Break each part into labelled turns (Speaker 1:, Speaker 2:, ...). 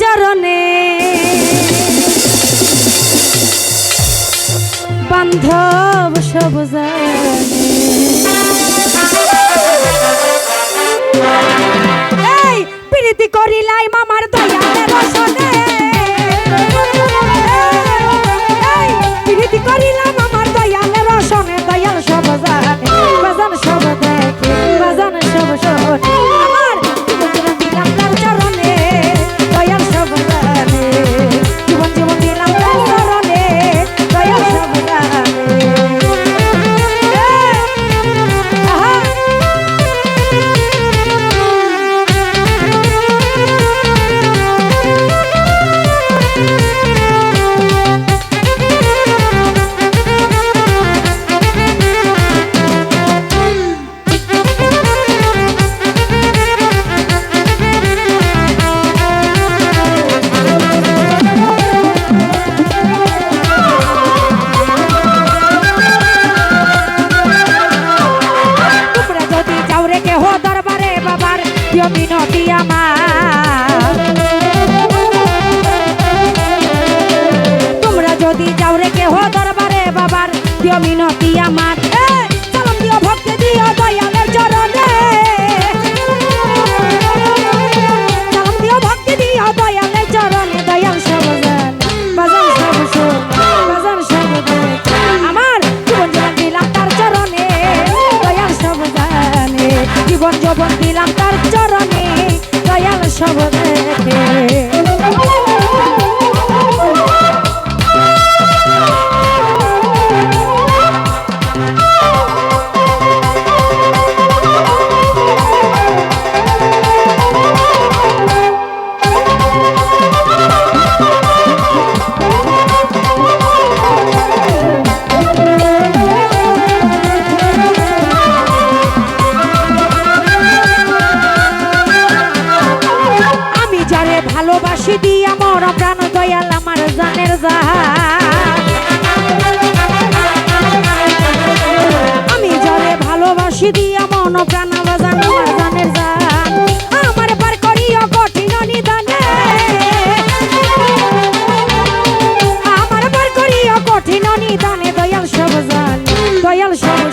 Speaker 1: চরণে। বান্ধব সব জানে প্রিয় মিনতি আমার। চরণ দিও ভক্তি দিও দয়ালের চরণে। চরণ দিও ভক্তি দিও দয়ালের চরণে, দয়াল সব জান বাজান সব শোন বাজান আমার জীবন জীবন দিলাম তার চরণে, দয়াল সব জানে জীবন দিলাম তার চরণে, দয়াল সব মর প্রাণ দয়াল আমার জানের জাহান আমি যারে ভালোবাসি দিয়া মন প্রাণ বাজান আমার জানের জান। আমার পার করিও কঠিন নিদানে। আমার পার করিও কঠিন নিদানে। দয়াল সব জান, দয়াল সব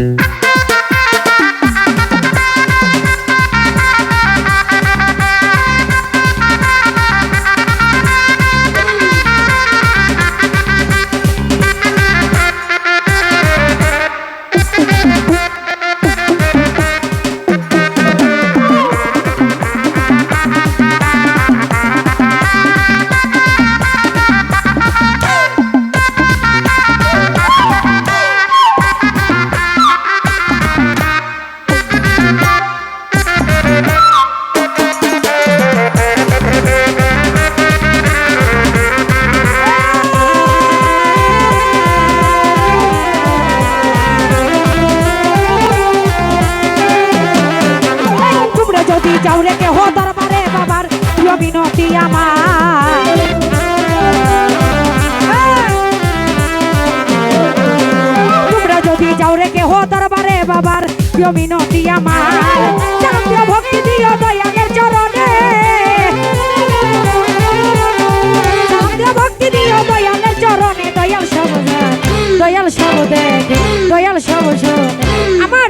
Speaker 1: Ah! তোমরা যাও রে কেহ দরবারে বাবার প্রিয় বিনতি আমার। তোমরা যদি যাও রে কেহ দরবারে বাবার প্রিয় মিনতি আমার দিও ভক্তি দিও দয়ালের চরণে। ভক্তি দিও দয়ালের চরণে, দয়াল সব দয়াল সব দেখ সব আমার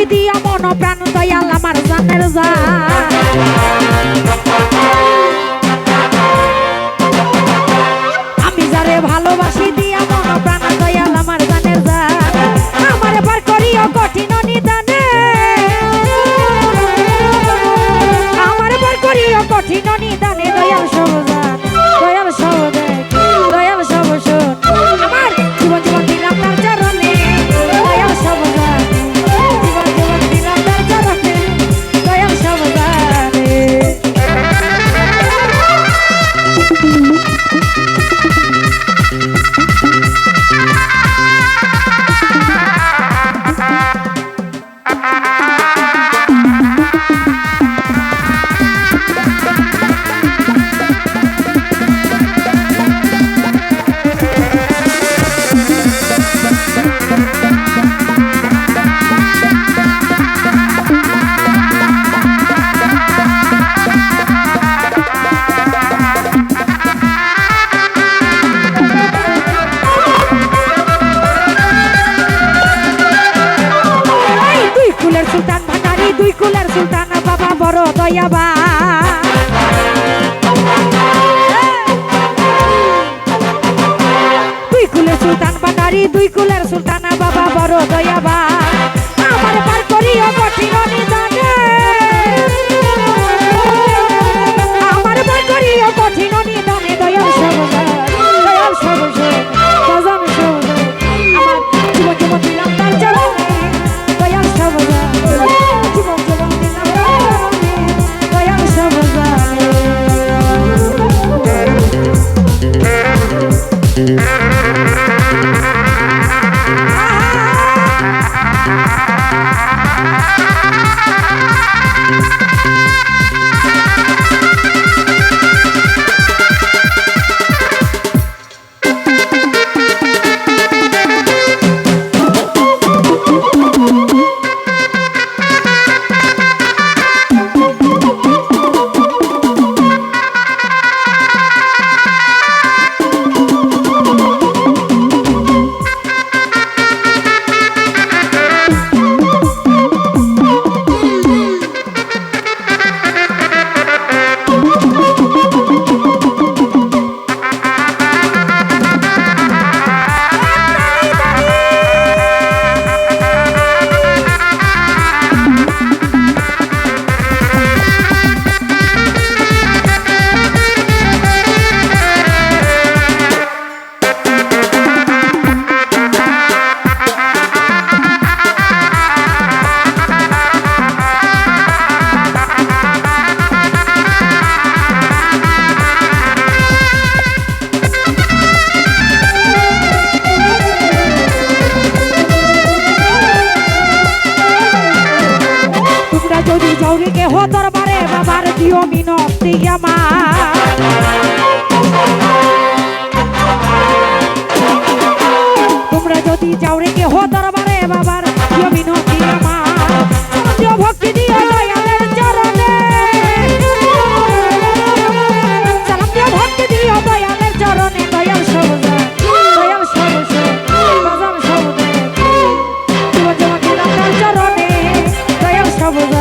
Speaker 1: খুশি দিয়া সুলতানা বাবা বড় দয়াবা দুই কুলের সুলতান বানারি দুই কুলের সুলতানা বাবা বড় দয়াবা বিনতি আমার তোমরা যদি যাও রে কেহ দরবারে বাবার বিনতি আমার ভক্তি দিয়ে দয়ালের চরণে সালাম দিও ভক্তি দিও দয়ালের চরণে দয়াল সবুজ দয়াল সবুজ বাজার সবুজ তোমার চরণে দয়াল সবুজ